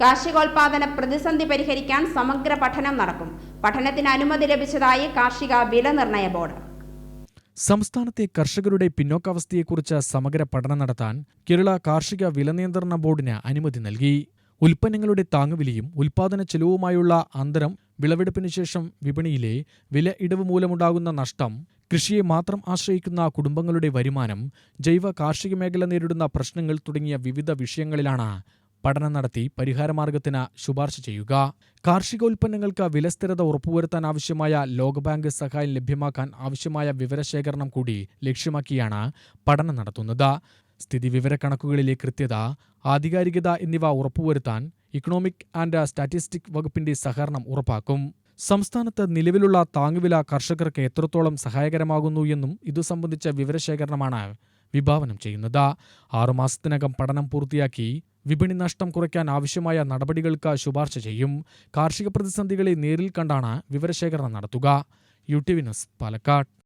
കാർഷികോൽപാദന പ്രതിസന്ധി പരിഹരിക്കാൻ സമഗ്ര പഠനം നടക്കും. പഠനത്തിന് അനുമതി ലഭിച്ചതായി കാർഷിക വില നിർണയ ബോർഡ്. സംസ്ഥാനത്തെ കർഷകരുടെ പിന്നോക്കാവസ്ഥയെക്കുറിച്ച് സമഗ്ര പഠനം നടത്താൻ കേരള കാർഷിക വില നിയന്ത്രണ ബോർഡിന് അനുമതി നൽകി. ഉൽപ്പന്നങ്ങളുടെ താങ്ങുവിലയും ഉൽപാദന ചെലവുമായുള്ള അന്തരം വിളവെടുപ്പിന് ശേഷം വിപണിയിലെ വില ഇടിവ് മൂലമുണ്ടാകുന്ന നഷ്ടം കൃഷിയെ മാത്രം ആശ്രയിക്കുന്ന കുടുംബങ്ങളുടെ വരുമാനം ജൈവ കാർഷിക മേഖല നേരിടുന്ന പ്രശ്നങ്ങൾ തുടങ്ങിയ വിവിധ വിഷയങ്ങളിലാണ് പഠനം നടത്തി പരിഹാരമാർഗത്തിന് ശുപാർശ ചെയ്യുക. കാർഷികോൽപ്പന്നങ്ങൾക്ക് വിലസ്ഥിരത ഉറപ്പുവരുത്താൻ ആവശ്യമായ ലോകബാങ്ക് സഹായം ലഭ്യമാക്കാൻ ആവശ്യമായ വിവരശേഖരണം കൂടി ലക്ഷ്യമാക്കിയാണ് പഠനം നടത്തുന്നത്. സ്ഥിതി വിവരക്കണക്കുകളിലെ കൃത്യത ആധികാരികത എന്നിവ ഉറപ്പുവരുത്താൻ ഇക്കണോമിക് ആൻഡ് സ്റ്റാറ്റിസ്റ്റിക് വകുപ്പിന്റെ സഹകരണം ഉറപ്പാക്കും. സംസ്ഥാനത്ത് നിലവിലുള്ള താങ്ങുവില കർഷകർക്ക് എത്രത്തോളം സഹായകരമാകുന്നു എന്നും ഇതു സംബന്ധിച്ച വിവരശേഖരണമാണ് വിഭാവനം ചെയ്യുന്നത്. ആറുമാസത്തിനകം പഠനം പൂർത്തിയാക്കി വിപണി നഷ്ടം കുറയ്ക്കാൻ ആവശ്യമായ നടപടികൾക്ക് ശുപാർശ ചെയ്യും. കാർഷിക പ്രതിസന്ധികളെ നേരിൽ കണ്ടാണ് വിവരശേഖരണം നടത്തുക. U T V Palakkad.